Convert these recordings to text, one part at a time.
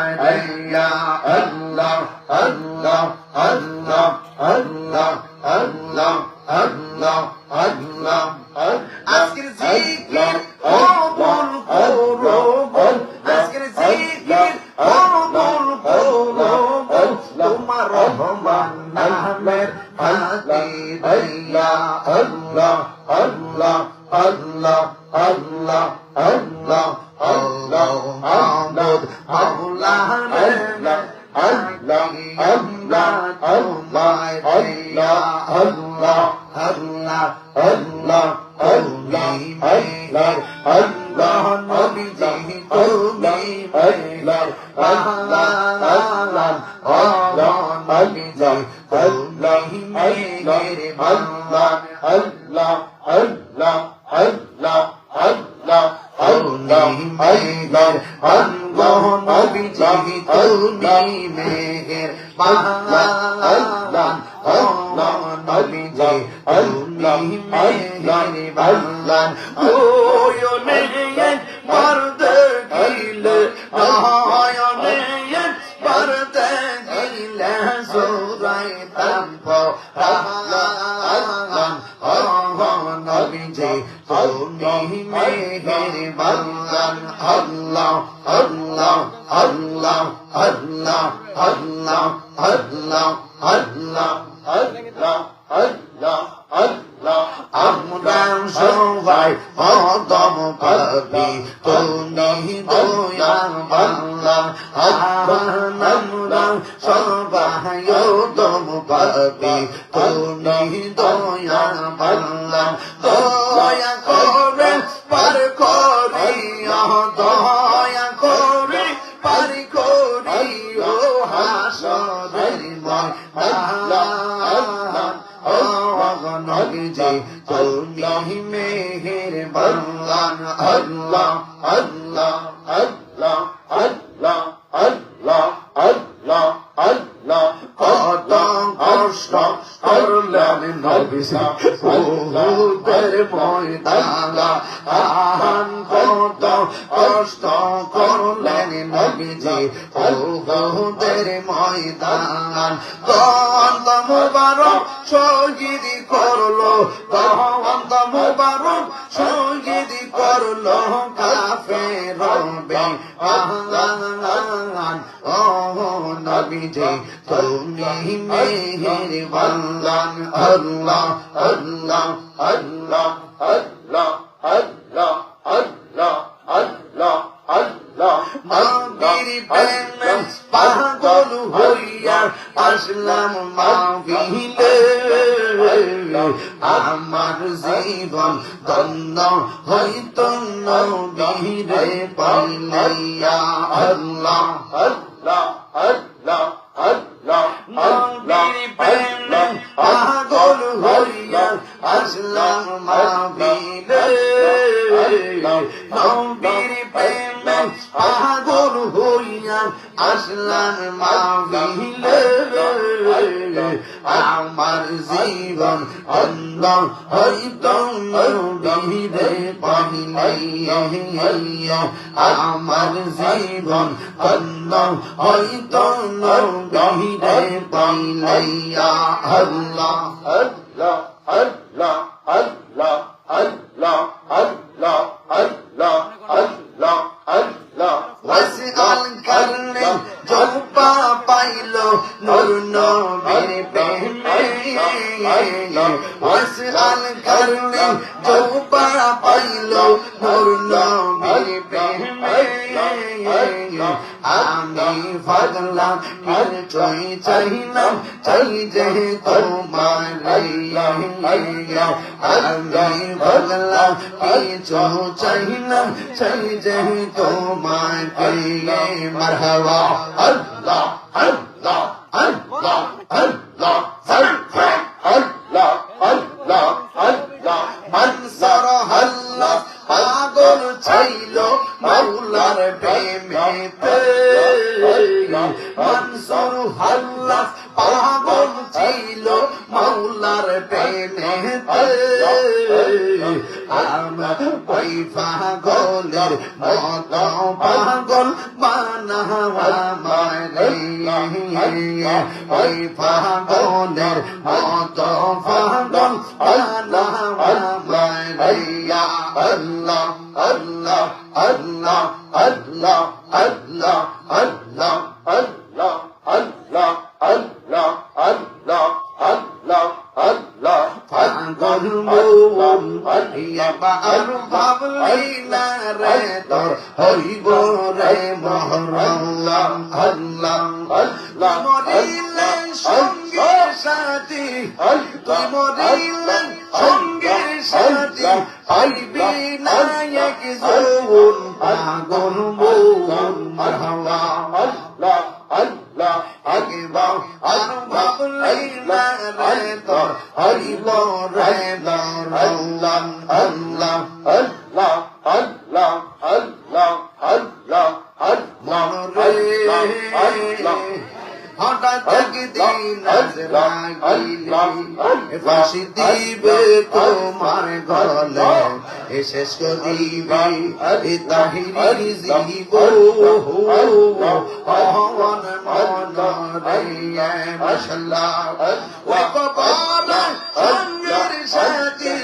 علي الله الله الله আল্লাহ নবীজি তুমি মেহের আল্লাহ আল্লাহ আল্লাহ আল্লাহ আল্লাহ আল্লাহ আল্লাহ আল্লাহ। Amdan sâu vai Ó tòm phở bì Tù ni đô ya bằng lòng Ất bà nam đăng sâu vai Ó tòm phở bì Tù ni đô ya bằng lòng Tù ya khô rê Phật khô rì Ó tò ya khô rì Phật khô rì Ó hạ sơ rì Mọi Ất lòng Ất lòng নবীজি তুমি মেহের বাংলান আল্লাহ আল্লাহ আল্লাহ আল্লাহ আল্লাহ আল্লাহ আল্লাহ। কত কষ্ট করলেন নবীজি ওদের ময়দানা। আহান কত কষ্ট করলেন নবীজি ওদের ময়দান। কত মুবারক শহীদ করল কত মুবারক শহীদ করল, কাফের রবে নবীজি, তুমি মেহের বাংলান আল্লাহ আল্লাহ আল্লাহ আল্লাহ আল্লাহ আল্লাহ আল্লাহ আল্লাহ। নবীর প্রেমে পাগল হইয়া আসলাম মাহফিলে। আমার জীবন ধন্য হইত নবীরে পাইলাইয়া আল্লাহ আল্লাহ আল্লাহ আল্লাহ, নবীর প্রেমে পাগল হইয়া আসলাম মাহফিলে। নবীর প্রেমে পাইলেন পাগল হইয়া আসলাম মাহিলে আমার জীবন অন্ধ হইত নবীরে পাইলে আমার জীবন অন্ধ হইত নবীরে পাইলে আল্লাহ আল্লাহ আল্লাহ আল্লাহ আল্লাহ আল্লাহ আল্লাহ। ওয়াসআল করলে জব্বা পাইলো নূর নবীর প্রেমে ওয়াসআল করলে জব্বা পাইলো নূর নবীর প্রেমে আমি ফাগলা পীর চাই না চাই যে তোমার আমি ফাগলা পিছু চাইলাম চাই যে তোমার মারহাবা আল্লাহ আল্লাহ আল্লাহ আল্লাহ আল্লাহ আল্লাহ আল্লাহ আনসার আল্লাহ পাগল ছিল মাওলার প্রেমেতে আনসার আল্লাহ পাগল ছিল মাওলার প্রেমেতে পাগলের মত পাগল বানাওয়া মারে ওই পাগলের মত মন তোর হইব রে মহরম আল্লাহ আল্লাহ মরিলে সঙ্গে সাথী তুই মরিলে সঙ্গে সাথী পাইবি না এক যৌবন পাগল মন মারহাবা আল্লাহ আল্লাহ একবার আর ভাবলি না রে তোর হইব শেষ করিবা আরে তাহিরি জীবন আহ্বান মানারে মশলা ওয়া কবালা সঙ্গের সাথে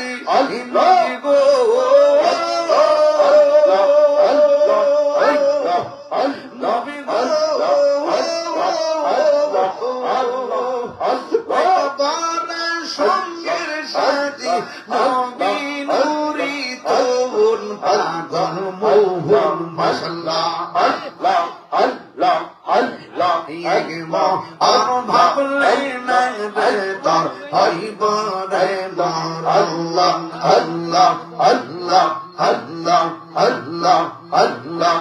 আল্লাহ আল্লাহ আল্লাহ আল্লাহ আল্লাহ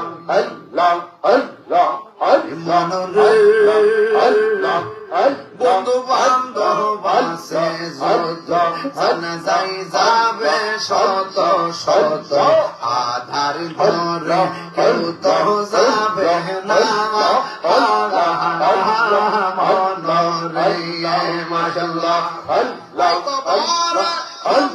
মন রে আল্লাহ বন্ধু বান্ধব আছে জানাজাই যাবে শত শত আধার ধরে কেউ তো যাবে না মন রে মাশাল্লাহ আল্লাহ আল্লাহ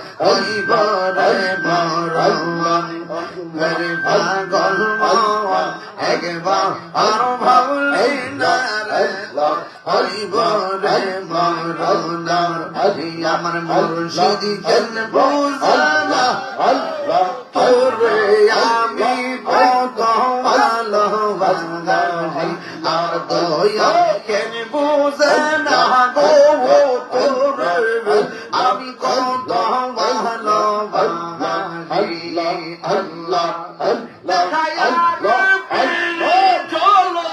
আমি কত ভালোবাসি আল্লাহ আল্লাহ আল্লাহ চলো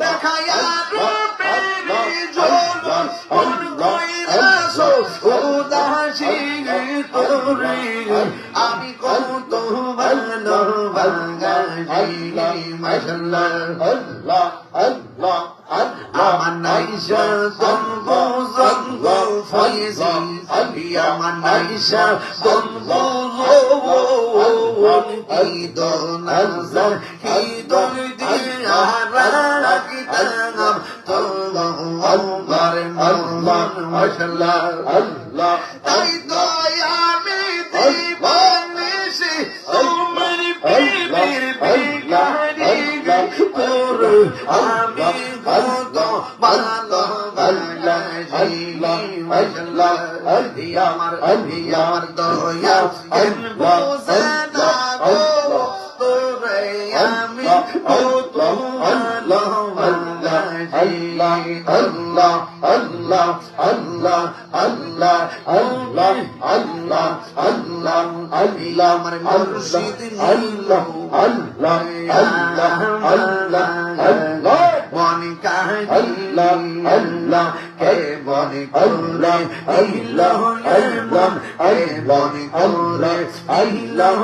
লেখায়া রূপে জলো অন কইরাছো উদাসী তোরে আমি কত আমার নাইশা فيض اليمن عيشة ضمور عيد نزل عيد ديارك تنم الله الله الله ما شاء الله الله عيد يا ميدي بنشي عمر بيبي بيبي بيبي بيبي بيبي بيبي بيبي মাশাআল্লাহ আমার আমার দয়া কেন বোঝে না গো তোরে আমি কত ভালোবাসি আল্লাহ আল্লাহ আল্লাহ আল্লাহ আল্লাহ আল্লাহ আল্লাহ আল্লাহ আমার মুর্শিদ আল্লাহ আল্লাহ আল্লাহ আল্লাহ আল্লাহ মন কাহিলা আল্লাহ মন আল্লাহ মন কে মন করলে আল্লাহ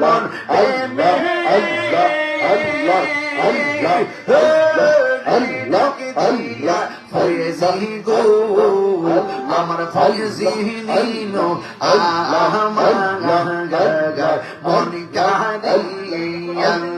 মন আল্লাহ আল্লাহ আল্লাহ আল্লাহ আল্লাহ আল্লাহ ফয়েজি গো আমার ফয়েজি নিনো আল্লাহ মাগা মন কাহিলা আল্লাহ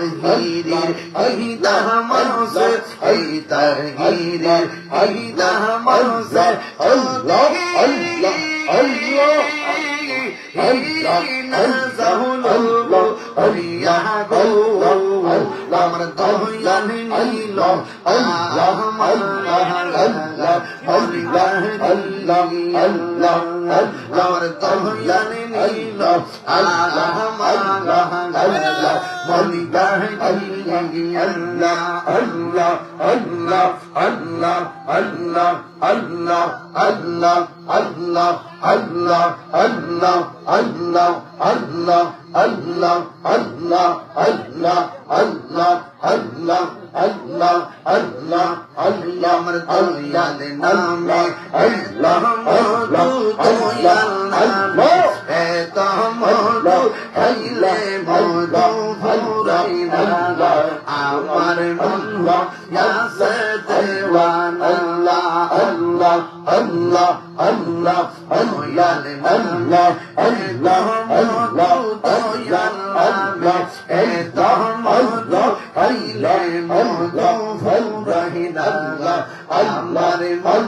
তাহিরের হিদাহ মানসর এই তাহিরের হিদাহ মানসর আল্লাহ আল্লাহ আল্লাহ আল্লাহ আল্লাহ আমার দয়াল নীল। আল্লাহ আল্লাহ আল্লাহ মনিদাহ আল্লাহ আল্লাহ আল্লাহ আল্লাহ আল্লাহ আল্লাহ আল্লাহ আল্লাহ আল্লাহ আল্লাহ আল্লাহ আল্লাহ আল্লাহ আল্লাহ আল্লাহ আল্লাহ আল্লাহ আল্লাহ আল্লাহ আল্লাহ আল্লাহ নামে খাইলে মধু ফুরাই না আমার মন দেওয়ান আল্লাহ আল্লাহ আল্লাহ আল্লাহ দয়াল নামে আল্লাহ মধু দয়াল নামে এত মধু খাইলে মধু ফুরাই না আমার মন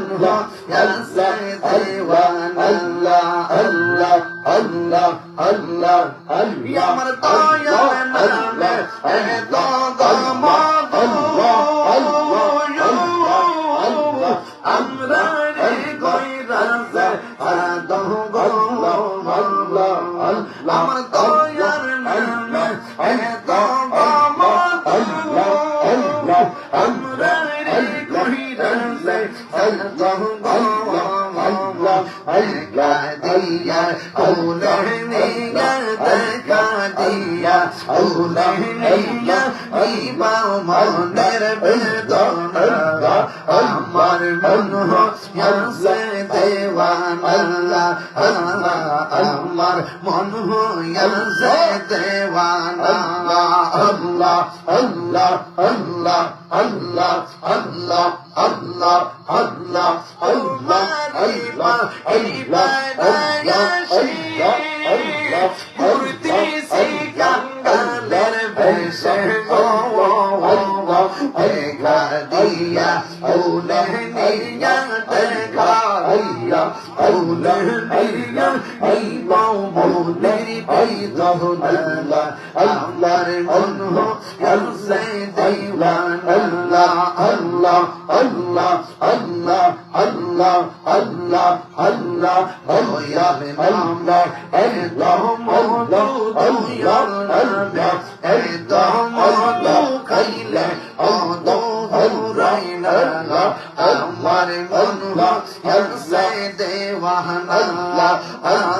ইয়াসে দেওয়ান আল্লাহ আল্লাহ আল্লাহ আল্লাহ আল্লাহ আমার দয়াল নামে এত গমদ আল্লাহ الله الله الله الله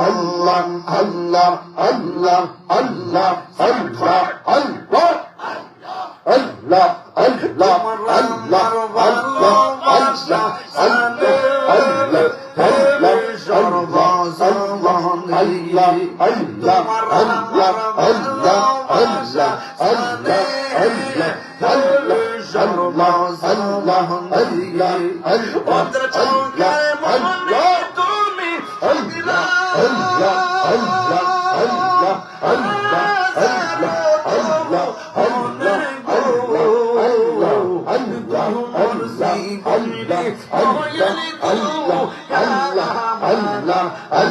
Allah, Allah, Allah, Allah, Allah, Allah. Allah, Allah, Allah, Allah, Allah, Allah, Allah, Allah, Allah, Allah, Allah, Allah, Allah, Allah, Allah, Allah, الله الله الله الله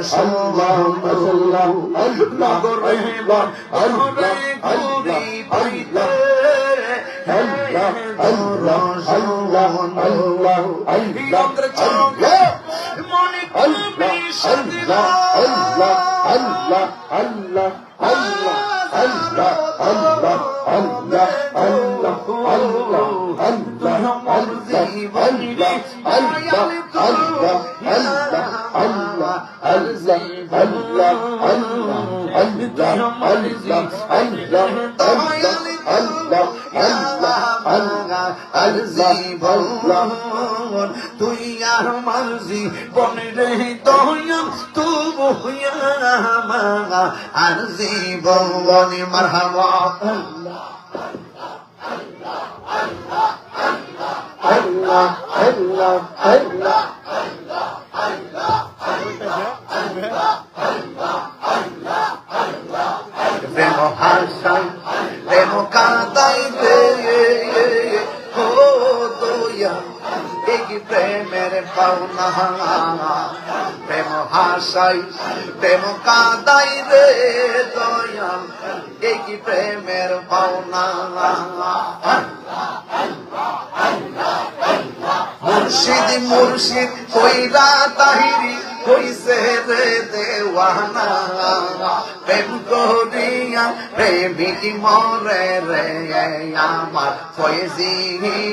আল্লাহ আল্লাহ আল্লাহ আল্লাহ আল্লাহ আল্লাহ আল্লাহ আল্লাহ আল্লাহ মনে করবি সাদিলা আল্লাহ আল্লাহ আল্লাহ আল্লাহ আল্লাহ আল্লাহ আল্লাহ আল্লাহ আল্লাহ আল্লাহ আল্লাহ আল্লাহ আল্লাহ আল্লাহ আল্লাহ আল্লাহ আল্লাহ আল্লাহ আল্লাহ আল্লাহ আল্লাহ আল্লাহ আল্লাহ আল্লাহ আল্লাহ আল্লাহ আল জীবন তুই আমার জীবন রে দয়াল তু আমার আর জীবন মারহাবা আল্লাহ আল্লাহ আল্লাহ প্রেম প্রেম হাসাই প্রেম কাঁদাই রে দয়া এই কি প্রেমের পাওনা মুর্শিদ মুর্শিদ কইরা তাহিরি কইছে রে দেওয়ানা। প্রেম করিয়া প্রেমিক মরে রে, আমার ফয়েজি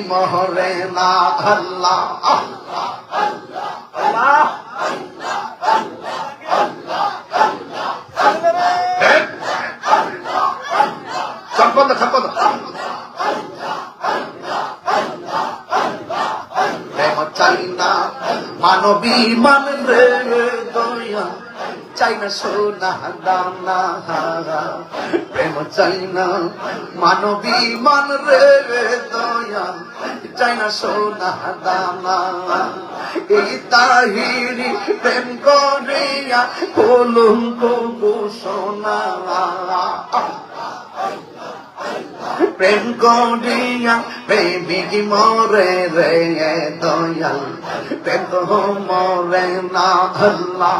মরে না। আল্লাহ। সম্পন্ন সম্পন্ন চাই রে দয়া। চাই না সোনা, দানা প্রেম চাই না মানবী মান রে দয়া। চাই না সোনা, দানা। এই তাহিরি প্রেম করিয়া কলঙ্ক প্রেম করিয়া প্রেমিক মরে রে দয়াল প্রেম মরে না আল্লাহ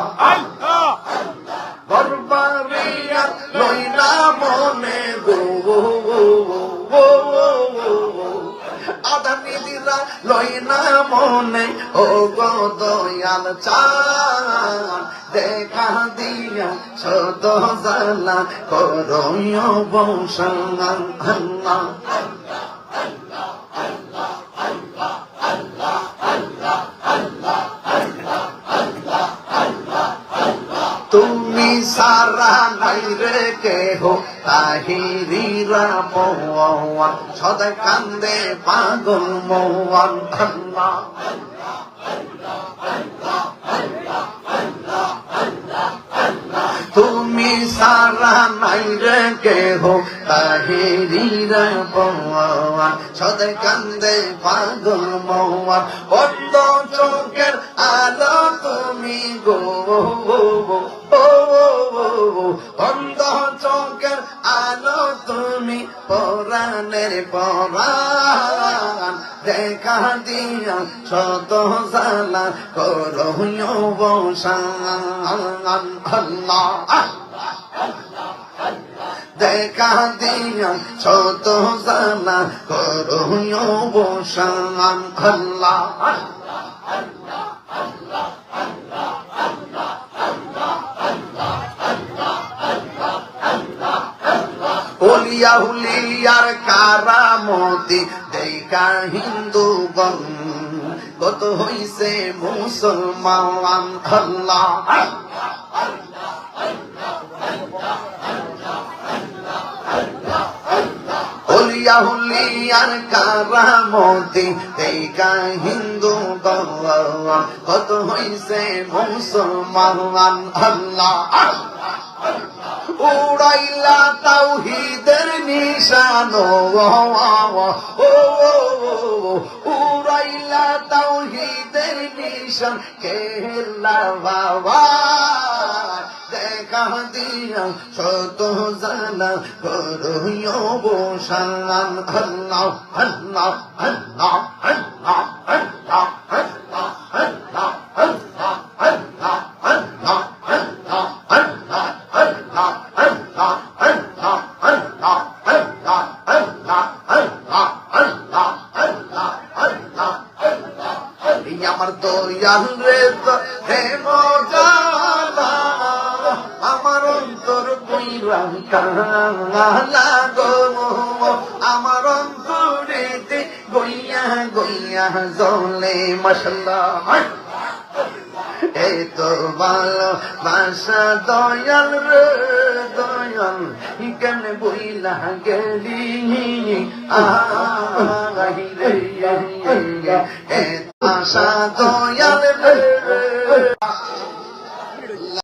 বরবারিয়া লইলা মনে গো দানিদিরা লই না মনে। ও গদয়াল চান দেখা দিয়া সদ জানা করয় বংশ তুমি সারা নাই রে কেহ তাহিরিরা মৌয়া সদাই কান্দে পাগল মৌয়ান তুমি সারা নাই রে কেহ তাহিরিরা সদাই কান্দে পাগল মৌয়া বন্ধ চোখের আলো তুমি গো অন্ধ চোখের আলো তুমি পরাণের পরাণ। দেখা দিয়া শত জালা করো বসান আল্লাহ। দেখা দিয়া শত জালা করো বসান আল্লাহ ওলিয়া হুলিয়ার কারামতি দেখা হিন্দু গণ, কত হইছে মুসলমান। আল্লাহ হলিয়া হুলিয়ার কারামতি দেখা হিন্দু কত হইছে মুসলমান? আল্লাহ। উড়াইলা তাওহিদের নিশান উড়াইলা তাওহিদের নিশান কেলা বাবা? দেখা দিয়া শত জানা করুয় বসান আল্লাহ আল্লাহ আল্লাহ আল্লাহ আল্লাহ আল্লাহ আল্লাহ আল্লাহ আল্লাহ। রে দ- হে আমার অন্তর গো আমার অন্তরেতে গইয়া গইয়া জলে মশলা এই তো ভালো বাসা দয়াল রে দয়াল কেন বইলা গেলি আহি রে আশা দয়াল